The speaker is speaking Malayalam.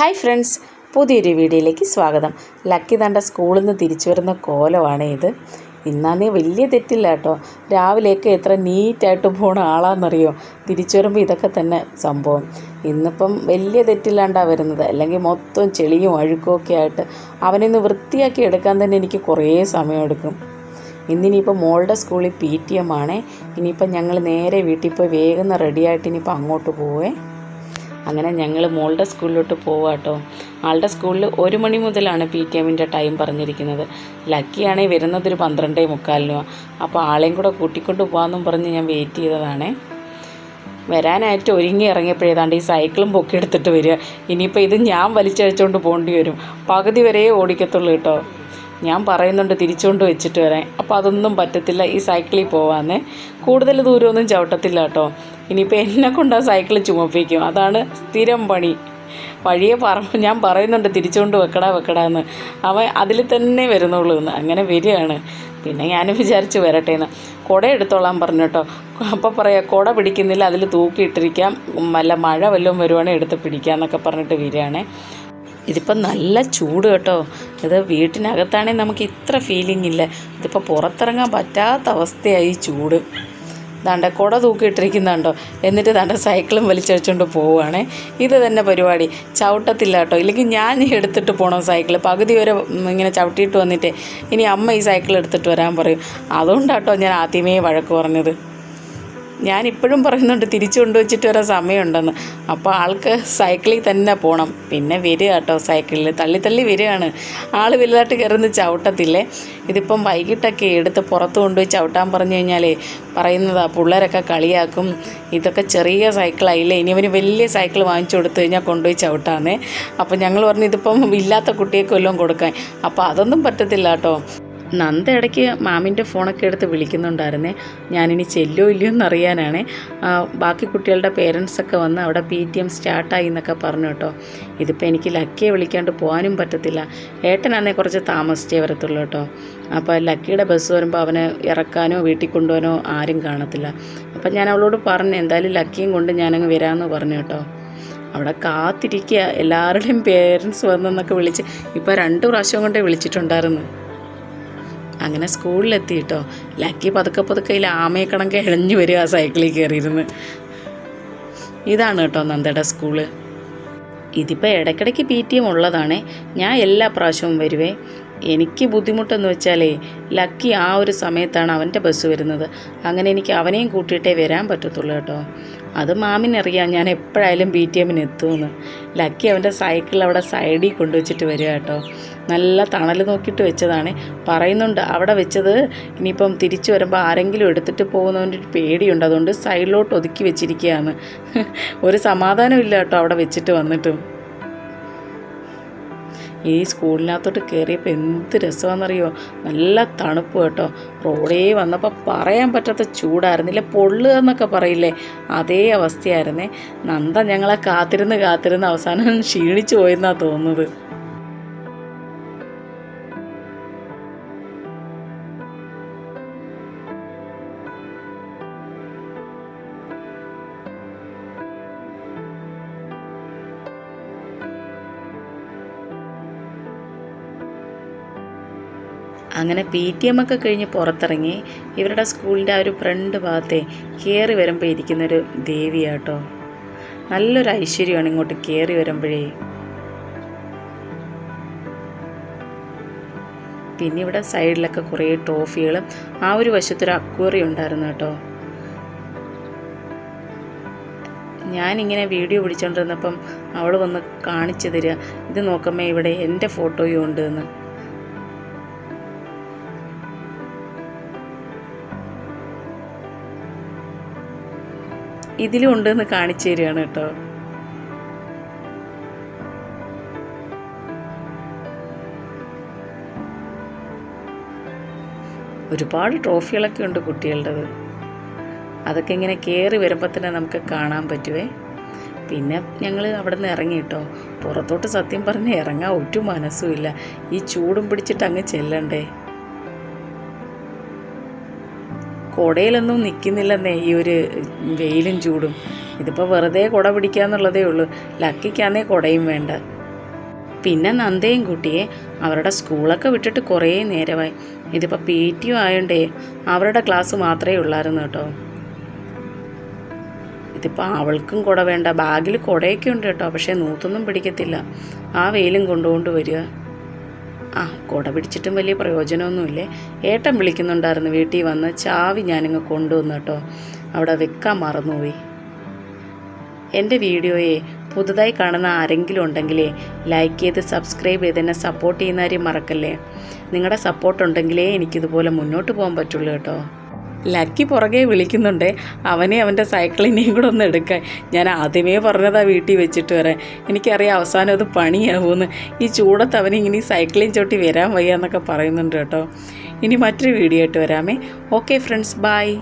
ഹായ് ഫ്രണ്ട്സ് പുതിയൊരു വീഡിയോയിലേക്ക് സ്വാഗതം. ലക്കി തണ്ട സ്കൂളിൽ നിന്ന് തിരിച്ചു വരുന്ന കോലമാണ് ഇത്. ഇന്നാന്നേ വലിയ തെറ്റില്ല കേട്ടോ. രാവിലെയൊക്കെ എത്ര നീറ്റായിട്ട് പോണ ആളാണെന്നറിയോ തിരിച്ചു വരുമ്പോൾ ഇതൊക്കെ തന്നെ സംഭവം. ഇന്നിപ്പം വലിയ തെറ്റില്ലാണ്ടാണ് വരുന്നത്. അല്ലെങ്കിൽ മൊത്തം ചെളിയും അഴുക്കും ഒക്കെ ആയിട്ട് അവനിന്ന് വൃത്തിയാക്കി എടുക്കാൻ തന്നെ എനിക്ക് കുറേ സമയം സമയമെടുക്കും ഇന്നിനിയിപ്പോൾ മോളുടെ സ്കൂളിൽ പി ടി എം ആണേ. ഇനിയിപ്പം ഞങ്ങൾ നേരെ വീട്ടിൽ പോയി വേഗം റെഡിയായിട്ട് ഇനിയിപ്പോൾ അങ്ങോട്ട് പോവേ. അങ്ങനെ ഞങ്ങൾ മോളുടെ സ്കൂളിലോട്ട് പോവാം കേട്ടോ ആളുടെ സ്കൂളിൽ ഒരു മണി മുതലാണ് പി ടി എമ്മിന്റെ ടൈം പറഞ്ഞിരിക്കുന്നത്. ലക്കിയാണെങ്കിൽ വരുന്നത് ഒരു പന്ത്രണ്ടേ മുക്കാലിനുമാണ് അപ്പോൾ ആളെയും കൂടെ കൂട്ടിക്കൊണ്ട് പോകാമെന്നും പറഞ്ഞ് ഞാൻ വെയിറ്റ് ചെയ്തതാണേ. വരാനായിട്ട് ഒരുങ്ങി ഇറങ്ങിയപ്പോഴേതാണ്ട് ഈ സൈക്കിളും പൊക്കിയെടുത്തിട്ട് വരിക. ഇനിയിപ്പോൾ ഇത് ഞാൻ വലിച്ചഴിച്ചുകൊണ്ട് പോകേണ്ടി വരും. പകുതി വരെയേ ഓടിക്കത്തുള്ളൂ കേട്ടോ ഞാൻ പറയുന്നുണ്ട് തിരിച്ചുകൊണ്ട് വെച്ചിട്ട് വരാൻ. അപ്പോൾ അതൊന്നും പറ്റത്തില്ല ഈ സൈക്കിളിൽ പോവാന്നേ. കൂടുതൽ ദൂരമൊന്നും ചവിട്ടത്തില്ല കേട്ടോ. ഇനിയിപ്പോൾ എന്നെ കൊണ്ട് ആ സൈക്കിൾ ചുമപ്പിക്കും. അതാണ് സ്ഥിരം പണി. വഴിയെ പറ ഞാൻ പറയുന്നുണ്ട് തിരിച്ചുകൊണ്ട് വെക്കടാ വെക്കടാ എന്ന് അവൻ അതിൽ തന്നെ വരുന്നുള്ളൂ എന്ന്. അങ്ങനെ വരികയാണ്. പിന്നെ ഞാൻ വിചാരിച്ച് വരട്ടെ എന്ന് കുട എടുത്തോളാൻ പറഞ്ഞു കേട്ടോ. അപ്പോൾ പറയാം കുട പിടിക്കുന്നില്ല അതിൽ തൂക്കിയിട്ടിരിക്കാം. വല്ല മഴ വല്ലതും വരുവാണെങ്കിൽ എടുത്ത് പിടിക്കാം എന്നൊക്കെ പറഞ്ഞിട്ട് വരികയാണേ. ഇതിപ്പം നല്ല ചൂട് കേട്ടോ. ഇത് വീട്ടിനകത്താണെങ്കിൽ നമുക്ക് ഇത്ര ഫീലിംഗ് ഇല്ല. ഇതിപ്പോൾ പുറത്തിറങ്ങാൻ പറ്റാത്ത അവസ്ഥയായി ചൂട്. ദാണ്ട കുട തൂക്കിയിട്ടിരിക്കുന്നുണ്ടോ? എന്നിട്ട് ദാണ്ട സൈക്കിളും വലിച്ചടിച്ചുകൊണ്ട് പോവുകയാണേ ഇത് തന്നെ പരിപാടി. ചവിട്ടത്തില്ല കേട്ടോ ഇല്ലെങ്കിൽ ഞാൻ എടുത്തിട്ട് പോകണം സൈക്കിൾ പകുതി വരെ ഇങ്ങനെ ചവിട്ടിയിട്ട് വന്നിട്ടേ. ഇനി അമ്മ ഈ സൈക്കിൾ എടുത്തിട്ട് വരാൻ പറയും. അതുകൊണ്ടാട്ടോ ഞാൻ ആദ്യമേ വഴക്ക് പറഞ്ഞത്. ഞാൻ ഇപ്പോഴും പറയുന്നുണ്ട് തിരിച്ചു കൊണ്ടുവച്ചിട്ട് വരാൻ സമയമുണ്ടെന്ന്. അപ്പോൾ ആൾക്ക് സൈക്കിളിൽ തന്നെ പോകണം പിന്നെ വരിക കേട്ടോ സൈക്കിളിൽ. തള്ളി തള്ളി വരികയാണ്. ആൾ വലുതായിട്ട് കയറുന്ന ചവിട്ടത്തില്ലേ? ഇതിപ്പം വൈകിട്ടൊക്കെ എടുത്ത് പുറത്ത് കൊണ്ടുപോയി ചവിട്ടാൻ പറഞ്ഞു കഴിഞ്ഞാലേ പറയുന്നതാ പിള്ളേരൊക്കെ കളിയാക്കും. ഇതൊക്കെ ചെറിയ സൈക്കിളായില്ലേ? ഇനി അവന് വലിയ സൈക്കിൾ വാങ്ങിച്ചു കൊടുത്തു കഴിഞ്ഞാൽ കൊണ്ടുപോയി ചവിട്ടാന്നേ. അപ്പോൾ ഞങ്ങൾ പറഞ്ഞു ഇതിപ്പം ഇല്ലാത്ത കുട്ടിയൊക്കെ വല്ലതും കൊടുക്കാൻ. അപ്പോൾ അതൊന്നും പറ്റത്തില്ല കേട്ടോ. നന്ദ ഇടയ്ക്ക് മാമിന്റെ ഫോണൊക്കെ എടുത്ത് വിളിക്കുന്നുണ്ടായിരുന്നേ. ഞാനിനി ചെല്ലോ ഇല്ലയോ എന്നറിയാനാണ്. ബാക്കി കുട്ടികളുടെ പേരൻസൊക്കെ വന്ന് അവിടെ പി ടി എം സ്റ്റാർട്ടായി എന്നൊക്കെ പറഞ്ഞു കേട്ടോ. ഇതിപ്പോൾ എനിക്ക് ലക്കിയെ വിളിക്കാണ്ട് പോകാനും പറ്റത്തില്ല. ഏട്ടനാന്നേ കുറച്ച് താമസിച്ചേ വരത്തുള്ളൂ കേട്ടോ. അപ്പോൾ ലക്കിയുടെ ബസ് വരുമ്പോൾ അവനെ ഇറക്കാനോ വീട്ടിൽ കൊണ്ടുപോകാനോ ആരും കാണത്തില്ല. അപ്പം ഞാൻ അവളോട് പറഞ്ഞു എന്തായാലും ലക്കിയും കൊണ്ട് ഞാനങ്ങ് വരാമെന്ന് പറഞ്ഞു കേട്ടോ. അവിടെ കാത്തിരിക്കുക. എല്ലാവരുടെയും പേരൻസ് വന്നെന്നൊക്കെ വിളിച്ച് ഇപ്പോൾ രണ്ട് പ്രാവശ്യം കൊണ്ടേ വിളിച്ചിട്ടുണ്ടായിരുന്നു. അങ്ങനെ സ്കൂളിലെത്തി കേട്ടോ ലക്കി പതുക്കെ പതുക്കെ ഇതിൽ ആമയെ കണക്ക് ഇഴഞ്ഞു വരിക ആ സൈക്കിളിൽ കയറിയിരുന്ന്. ഇതാണ് കേട്ടോ നന്ദയുടെ സ്കൂൾ. ഇതിപ്പോൾ ഇടയ്ക്കിടയ്ക്ക് പി ടി എം ഉള്ളതാണേ. ഞാൻ എല്ലാ പ്രാവശ്യവും വരുവേ. എനിക്ക് ബുദ്ധിമുട്ടെന്ന് വെച്ചാലേ ലക്കി ആ ഒരു സമയത്താണ് അവന്റെ ബസ് വരുന്നത്. അങ്ങനെ എനിക്ക് അവനെയും കൂട്ടിയിട്ടേ വരാൻ പറ്റത്തുള്ളൂ കേട്ടോ. അത് മാമിനറിയാം ഞാൻ എപ്പോഴായാലും പി ടി എമ്മിന് എത്തുമെന്ന്. ലക്കി അവന്റെ സൈക്കിൾ അവിടെ സൈഡിൽ കൊണ്ടുവച്ചിട്ട് വരിക കേട്ടോ. നല്ല തണൽ നോക്കിയിട്ട് വെച്ചതാണ്. പറയുന്നുണ്ട് അവിടെ വെച്ചത് ഇനിയിപ്പം തിരിച്ചു വരുമ്പോൾ ആരെങ്കിലും എടുത്തിട്ട് പോകുന്നതിന്റെ ഒരു പേടിയുണ്ട്. അതുകൊണ്ട് സൈഡിലോട്ട് ഒതുക്കി വെച്ചിരിക്കുകയാണ്. ഒരു സമാധാനമില്ല കേട്ടോ അവിടെ വെച്ചിട്ട് വന്നിട്ടും. ഈ സ്കൂളിനകത്തോട്ട് കയറിയപ്പോൾ എന്ത് രസമാണെന്നറിയോ? നല്ല തണുപ്പ് കേട്ടോ. റോഡേ വന്നപ്പോൾ പറയാൻ പറ്റാത്ത ചൂടായിരുന്നില്ല പൊള്ളുക എന്നൊക്കെ പറയില്ലേ? അതേ അവസ്ഥയായിരുന്നേ. നന്ദ ഞങ്ങളെ കാത്തിരുന്ന് കാത്തിരുന്ന് അവസാനം ക്ഷീണിച്ചു പോയെന്നാണ് തോന്നുന്നത്. അങ്ങനെ പി ടി എം ഒക്കെ കഴിഞ്ഞ് പുറത്തിറങ്ങി ഇവരുടെ സ്കൂളിന്റെ ആ ഒരു ഫ്രണ്ട് ഭാഗത്തെ കയറി വരുമ്പോൾ ഇരിക്കുന്നൊരു ദേവിയാട്ടോ. നല്ലൊരു ഐശ്വര്യമാണ് ഇങ്ങോട്ട് കയറി വരുമ്പോഴേ. പിന്നെ ഇവിടെ സൈഡിലൊക്കെ കുറേ ട്രോഫികളും ആ ഒരു വശത്തൊരു അക്വറി ഉണ്ടായിരുന്നു കേട്ടോ. ഞാനിങ്ങനെ വീഡിയോ പിടിച്ചോണ്ടിരുന്നപ്പം അവൾ വന്ന് കാണിച്ചു തരിക ഇത് നോക്കുമ്പോൾ ഇവിടെ എന്റെ ഫോട്ടോയും ഉണ്ട് എന്ന്. ഇതിലും ഉണ്ടെന്ന് കാണിച്ചു തരികയാണ് കേട്ടോ. ഒരുപാട് ട്രോഫികളൊക്കെ ഉണ്ട് കുട്ടികളുടേത്. അതൊക്കെ ഇങ്ങനെ കയറി വരുമ്പോൾ തന്നെ നമുക്ക് കാണാൻ പറ്റുവേ. പിന്നെ ഞങ്ങൾ അവിടെ നിന്ന് ഇറങ്ങി കേട്ടോ. പുറത്തോട്ട് സത്യം പറഞ്ഞ് ഇറങ്ങാൻ ഒറ്റ മനസ്സുമില്ല ഈ ചൂടും പിടിച്ചിട്ട് അങ്ങ് ചെല്ലണ്ടേ? കുടയിലൊന്നും നിൽക്കുന്നില്ലെന്നേ ഈ ഒരു വെയിലും ചൂടും. ഇതിപ്പോൾ വെറുതെ കുട പിടിക്കാന്നുള്ളതേ ഉള്ളൂ. ലക്കിക്കാന്നേ കുടയും വേണ്ട. പിന്നെ നന്ദയും കുട്ടിയെ അവരുടെ സ്കൂളൊക്കെ വിട്ടിട്ട് കുറേ നേരമായി. ഇതിപ്പോൾ പി ടി ആയോണ്ടേ അവരുടെ ക്ലാസ് മാത്രമേ ഉള്ളായിരുന്നു കേട്ടോ. ഇതിപ്പോൾ അവൾക്കും കുട വേണ്ട. ബാഗിൽ കുടയൊക്കെ ഉണ്ട് കേട്ടോ പക്ഷേ നൂത്തൊന്നും പിടിക്കത്തില്ല. ആ വെയിലും കൊണ്ടുകൊണ്ട് വരിക. ആ കുട പിടിച്ചിട്ടും വലിയ പ്രയോജനമൊന്നുമില്ലേ? ഏട്ടൻ വിളിക്കുന്നുണ്ടായിരുന്നു വീട്ടിൽ വന്ന് ചാവി ഞാനിങ്ങ് കൊണ്ടുവന്നു കേട്ടോ. അവിടെ വെക്കാൻ മറന്നുപോയി. എന്റെ വീഡിയോയെ പുതുതായി കാണുന്ന ആരെങ്കിലും ഉണ്ടെങ്കിലേ ലൈക്ക് ചെയ്ത് സബ്സ്ക്രൈബ് ചെയ്ത് എന്നെ സപ്പോർട്ട് ചെയ്യുന്ന കാര്യം മറക്കല്ലേ? നിങ്ങളുടെ സപ്പോർട്ട് ഉണ്ടെങ്കിലേ എനിക്കിതുപോലെ മുന്നോട്ട് പോകാൻ പറ്റുള്ളൂ കേട്ടോ. ലക്കി പുറകെ വിളിക്കുന്നുണ്ട്. അവനെ അവന്റെ സൈക്കിളിനെയും കൂടെ ഒന്ന് എടുക്കാൻ. ഞാൻ ആദ്യമേ പറഞ്ഞതാ വീട്ടിൽ വെച്ചിട്ട് വരാൻ. എനിക്കറിയാം അവസാനം അത് പണിയാവുമെന്ന് ഈ ചൂടത്ത് അവനിങ്ങനെ ഈ സൈക്കിളിൽ ചോട്ടി വരാൻ വയ്യ എന്നൊക്കെ പറയുന്നുണ്ട് കേട്ടോ. ഇനി മറ്റൊരു വീഡിയോ ആയിട്ട് വരാമേ. Okay friends bye